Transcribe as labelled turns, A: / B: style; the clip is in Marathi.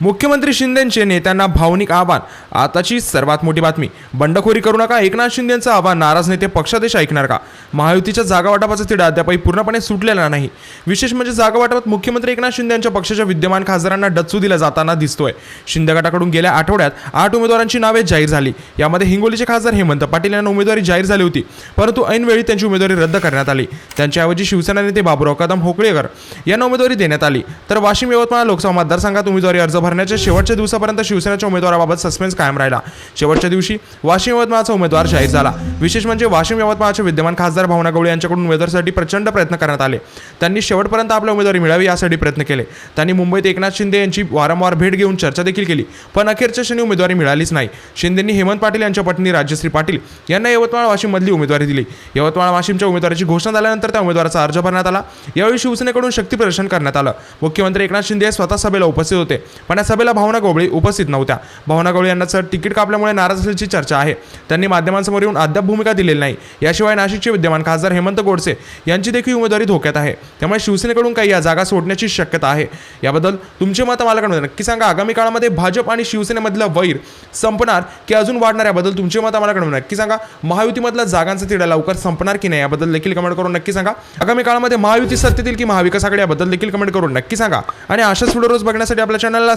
A: मुख्यमंत्री शिंदेचे नेत्यांना भावनिक आव्हान. आताची सर्वात मोठी बातमी. बंडखोरी करू नका एकनाथ शिंदेचं आव्हान. नाराज नेते पक्षादेश ऐकणार का? महायुतीच्या जागा वाटपाचा तिढा अद्यापही पूर्णपणे सुटलेला नाही. विशेष म्हणजे जागा वाटपात मुख्यमंत्री एकनाथ शिंदे यांच्या पक्षाच्या विद्यमान खासदारांना डच्चू दिला जाताना दिसतोय. शिंदे गटाकडून गेल्या आठवड्यात आठ उमेदवारांची नावे जाहीर झाली. यामध्ये हिंगोलीचे खासदार हेमंत पाटील यांना उमेदवारी जाहीर झाली होती. परंतु ऐनवेळी त्यांची उमेदवारी रद्द करण्यात आली. त्यांच्याऐवजी शिवसेना नेते बाबुराव कदम होकळेकर यांना उमेदवारी देण्यात आली. तर वाशिम यवतमाळ लोकसभा मतदारसंघात उमेदवारी अर्ज भरण्याच्या शेवटच्या दिवसापर्यंत शिवसेनेच्या उमेदवाराबाबत सस्पेन्स कायम राहिला. शेवटच्या दिवशी वाशिम यवतमाळचा उमेदवार जाहीर झाला. विशेष म्हणजे वाशिम यवतमाळचे विद्यमान खासदार भावना गवळी यांच्याकडून उमेदवारीसाठी प्रचंड प्रयत्न करण्यात आले. त्यांनी शेवटपर्यंत आपल्या उमेदवारी मिळावी यासाठी प्रयत्न केले. त्यांनी मुंबईत एकनाथ शिंदे यांची वारंवार भेट घेऊन चर्चा देखील केली. पण अखेरच्या क्षणी उमेदवारी मिळालीच नाही. शिंदेंनी हेमंत पाटील यांच्या पत्नी राजश्री पाटील यांना यवतमाळ वाशिममधली उमेदवारी दिली. यवतमाळ वाशिमच्या उमेदवाराची घोषणा झाल्यानंतर त्या उमेदवाराचा अर्ज भरण्यात आला. यावेळी शिवसेनेकडून शक्ती प्रदर्शन करण्यात आलं. मुख्यमंत्री एकनाथ शिंदे हे स्वतः सभेला उपस्थित होते. पण या सभेला भावना गवळी उपस्थित नव्हत्या. भावना गवळी यांना तिकीट कापल्यामुळे नाराज असल्याची चर्चा आहे. त्यांनी माध्यमांसमोर येऊन अद्याप भूमिका दिलेली नाही. याशिवाय नाशिकचे विद्यमान खासदार हेमंत गोडसे यांची देखील उमेदवारी धोक्यात आहे. त्यामुळे शिवसेनेकडून काही या जागा सोडण्याची शक्यता आहे. याबद्दल तुमचे मत मला कळवलं नक्की सांगा आगामी काळामध्ये भाजप आणि शिवसेनेमधलं वैर संपणार की अजून वाढणार याबद्दल तुमचे मत आम्हाला कळवलं नक्की सांगा महायुतीमधला जागांचा तिढा लवकर संपणार की नाही याबद्दल देखील कमेंट करून नक्की सांगा. आगामी काळामध्ये महायुती सत्तेतील की महाविकास आघाडी याबद्दल देखील कमेंट करून नक्की सांगा. आणि अशाच व्हिडिओ रोज बघण्यासाठी आपल्या चॅनलला